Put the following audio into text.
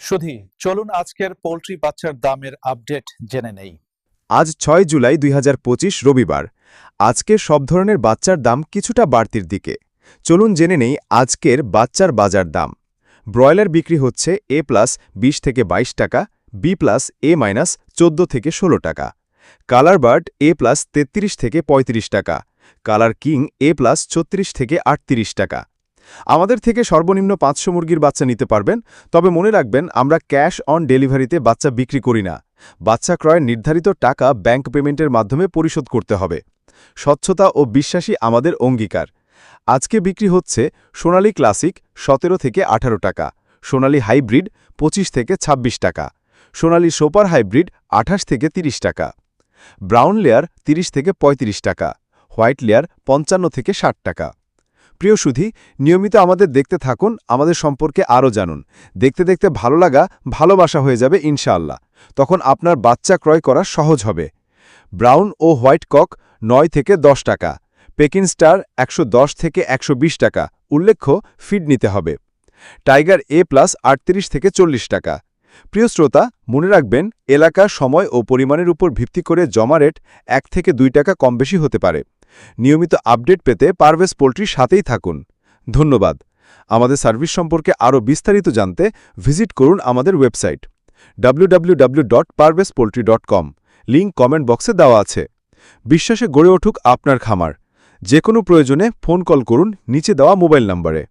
সুধী, চলুন আজকের পোলট্রি বাচ্চার দামের আপডেট জেনে নেই। আজ ছয় জুলাই দুই হাজার পঁচিশ রবিবার। আজকে সব ধরনের বাচ্চার দাম কিছুটা বাড়তির দিকে। চলুন জেনে নেই আজকের বাচ্চার বাজার দাম। ব্রয়লার বিক্রি হচ্ছে এ প্লাস বিশ থেকে ২২ টাকা, বি প্লাস এ মাইনাস চোদ্দ থেকে ১৬ টাকা। কালার বার্ড এ প্লাস তেত্রিশ থেকে ৩৫ টাকা, কালার কিং এ প্লাস ছত্রিশ থেকে আটত্রিশ টাকা। আমাদের থেকে সর্বনিম্ন পাঁচশো মুরগির বাচ্চা নিতে পারবেন, তবে মনে রাখবেন আমরা ক্যাশ অন ডেলিভারিতে বাচ্চা বিক্রি করি না। বাচ্চা ক্রয়ের নির্ধারিত টাকা ব্যাংক পেমেন্টের মাধ্যমে পরিশোধ করতে হবে। স্বচ্ছতা ও বিশ্বাসী আমাদের অঙ্গীকার। আজকে বিক্রি হচ্ছে সোনালী ক্লাসিক সতেরো থেকে আঠারো টাকা, সোনালী হাইব্রিড ২৫ থেকে ২৬ টাকা, সোনালী সুপার হাইব্রিড আঠাশ থেকে ৩০ টাকা, ব্রাউন লেয়ার ৩০ থেকে ৩৫ টাকা, হোয়াইট লেয়ার পঞ্চান্ন থেকে ৬০ টাকা। প্রিয় সুধী, নিয়মিত আমাদের দেখতে থাকুন, আমাদের সম্পর্কে আরও জানুন। দেখতে দেখতে ভালো লাগা, ভালোবাসা হয়ে যাবে ইনশাআল্লাহ। তখন আপনার বাচ্চা ক্রয় করা সহজ হবে। ব্রাউন ও হোয়াইট কক, নয় থেকে দশ টাকা। পেকিন স্টার, একশো দশ থেকে একশো বিশ টাকা। উল্লেখ্য, ফিড নিতে হবে। টাইগার এ প্লাস, আটত্রিশ থেকে চল্লিশ টাকা। প্রিয় শ্রোতা, মনে রাখবেন, এলাকা, সময় ও পরিমাণের উপর ভিত্তি করে জমা রেট এক থেকে দুই টাকা কম বেশি হতে পারে। নিয়মিত আপডেট পেতে পারভেজ পোলট্রির সাথেই থাকুন। ধন্যবাদ। আমাদের সার্ভিস সম্পর্কে আরও বিস্তারিত জানতে ভিজিট করুন আমাদের ওয়েবসাইট www.parvezpoultry.com লিঙ্ক কমেন্ট বক্সে দেওয়া আছে। বিশ্বাসে গড়ে উঠুক আপনার খামার। যে কোনো প্রয়োজনে ফোন কল করুন, নিচে দেওয়া মোবাইল নম্বরে।